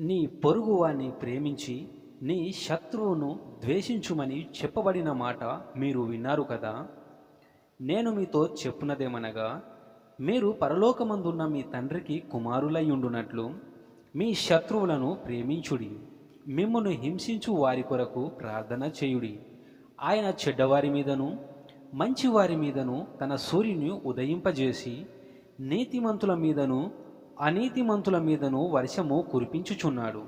నీ పొరుగువాని ప్రేమించి నీ శత్రువును ద్వేషించుమని చెప్పబడిన మాట మీరు విన్నారు కదా? నేను మీతో చెప్పున్నదేమనగా మీరు పరలోకమందున్న మీ తండ్రికి కుమారులై ఉండునట్లు మీ శత్రువులను ప్రేమించుడి. మిమ్మను హింసించు వారి కొరకు ప్రార్థన చేయుడి. ఆయన చెడ్డవారి మీదను మంచివారి మీదను తన సూర్యుని ఉదయింపజేసి నీతిమంతుల మీదను అనీతిమంతుల మీదను వర్షము కురిపించుచున్నాడు.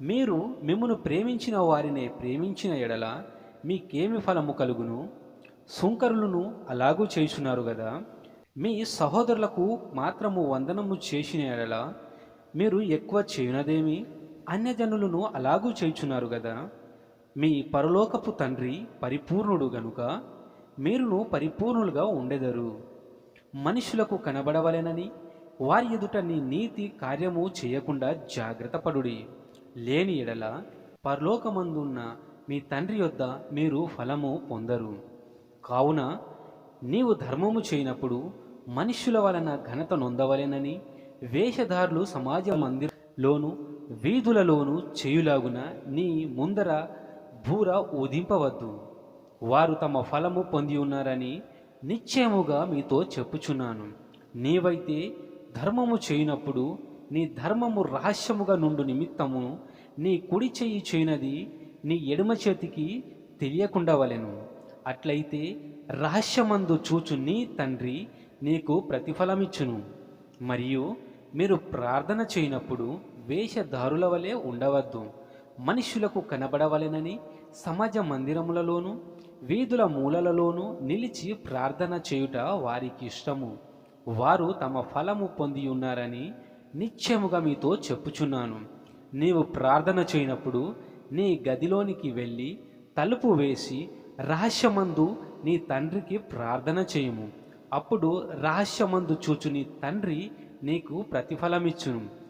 మీరు మిమ్మను ప్రేమించిన వారినే ప్రేమించిన ఎడల మీకేమి ఫలము కలుగును? సుంకరులను అలాగూ చేయుచున్నారు కదా మీ సహోదరులకు మాత్రము వందనము చేసిన ఎడల మీరు ఎక్కువ చేయునదేమి? అన్యజనులను అలాగూ చేయుచున్నారు కదా మీ పరలోకపు తండ్రి పరిపూర్ణుడు గనుక మీరును పరిపూర్ణులుగా ఉండెదరు. మనుషులకు కనబడవలెనని వారి ఎదుట నీ నీతి కార్యము చేయకుండా జాగ్రత్త పడుడి. లేని ఎడల పరలోకమందున్న మీ తండ్రి యొద్ద మీరు ఫలము పొందరు. కావున నీవు ధర్మము చేయనప్పుడు మనుష్యుల వలన ఘనత నొందవలెనని వేషధారులు సమాజ మందిరంలోను వీధులలోను చేయులాగున నీ ముందర బూర ఊదింపవద్దు. వారు తమ ఫలము పొంది ఉన్నారని నిశ్చయముగా మీతో చెప్పుచున్నాను. నీవైతే ధర్మము చేయనప్పుడు నీ ధర్మము రహస్యముగా నుండు నిమిత్తము నీ కుడి చెయ్యి చేయనది నీ ఎడమ చేతికి తెలియకుండా వలెను. అట్లయితే రహస్యమందు చూచు నీ తండ్రి నీకు ప్రతిఫలమిచ్చును. మరియు మీరు ప్రార్థన చేయనప్పుడు వేషధారుల వలె ఉండవద్దు. మనుషులకు కనబడవలెనని సమాజ మందిరములలోనూ వీధుల మూలలలోనూ నిలిచి ప్రార్థన చేయుట వారికి ఇష్టము. వారు తమ ఫలము పొంది ఉన్నారని నిశ్చయముగా మీతో చెప్పుచున్నాను. నీవు ప్రార్థన చేయనప్పుడు నీ గదిలోనికి వెళ్ళి తలుపు వేసి రహస్యమందు నీ తండ్రికి ప్రార్థన చేయము. అప్పుడు రహస్యమందు చూచు నీ తండ్రి నీకు ప్రతిఫలమిచ్చును.